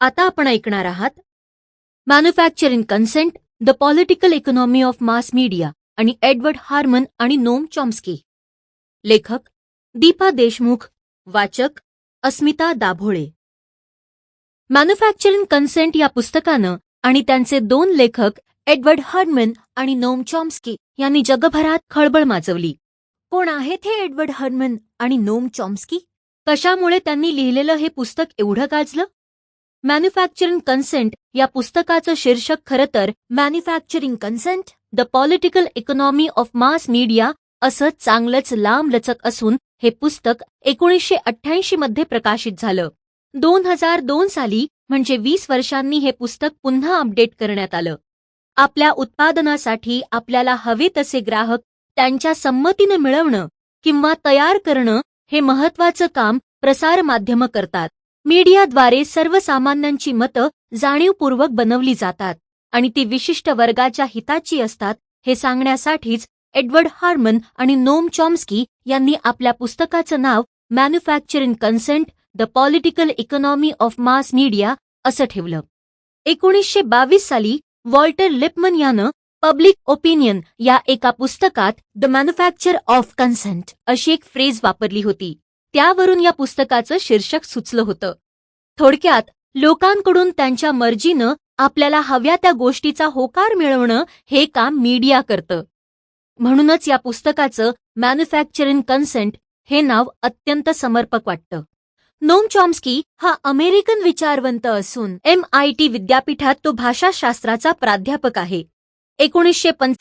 आता आपण ऐकणार आहात manufacturing consent the political economy of mass media आणि एडवर्ड हार्मन आणि नोम चॉम्स्की. लेखक दीपा देशमुख वाचक अस्मिता दाभोळे. मॅन्युफॅक्चरिंग कन्सेंट या पुस्तकानं आणि त्यांचे दोन लेखक एडवर्ड हर्मन आणि नोम चॉम्स्की यांनी जगभरात खळबळ माजवली. कोण आहेत हे एडवर्ड हर्मन आणि नोम चॉम्स्की? कशामुळे त्यांनी लिहिलेलं हे पुस्तक एवढं गाजलं? मॅन्युफॅक्चरिंग कन्सेंट या पुस्तकाचं शीर्षक खरं तर manufacturing consent the political economy of mass media असं चांगलंच लांबलचक असून हे पुस्तक एकोणीसशे अठ्ठ्याऐंशी मध्ये प्रकाशित झालं. दोन हजार दोन साली म्हणजे वीस वर्षांनी हे पुस्तक पुन्हा अपडेट करण्यात आलं. आपल्या उत्पादनासाठी आपल्याला हवे तसे ग्राहक त्यांच्या संमतीनं मिळवणं किंवा तयार करणं हे महत्वाचं काम प्रसारमाध्यमं करतात. मीडियाद्वारे सर्वसामान्यांची मतं जाणीवपूर्वक बनवली जातात आणि ती विशिष्ट वर्गाच्या हिताची असतात हे सांगण्यासाठीच एडवर्ड हार्मन आणि नोम चॉम्स्की यांनी आपल्या पुस्तकाचं नाव manufacturing consent the political economy of mass media असं ठेवलं. एकोणीसशे बावीस साली वॉल्टर लिपमन यानं पब्लिक ओपिनियन या एका पुस्तकात द मॅन्युफॅक्चर ऑफ कन्सेंट अशी एक फ्रेज वापरली होती. त्यावरून या पुस्तकाचं शीर्षक सुचलं होतं. थोडक्यात लोकांकडून त्यांच्या मर्जीनं आपल्याला हव्या त्या गोष्टीचा होकार मिळवणं हे काम मीडिया करतं. म्हणूनच या पुस्तकाचं मॅन्युफॅक्चरिंग कन्सेंट हे नाव अत्यंत समर्पक वाटतं. नोम चॉम्स्की हा अमेरिकन विचारवंत असून एम आय टी विद्यापीठात तो भाषाशास्त्राचा प्राध्यापक आहे. एकोणीसशे पंच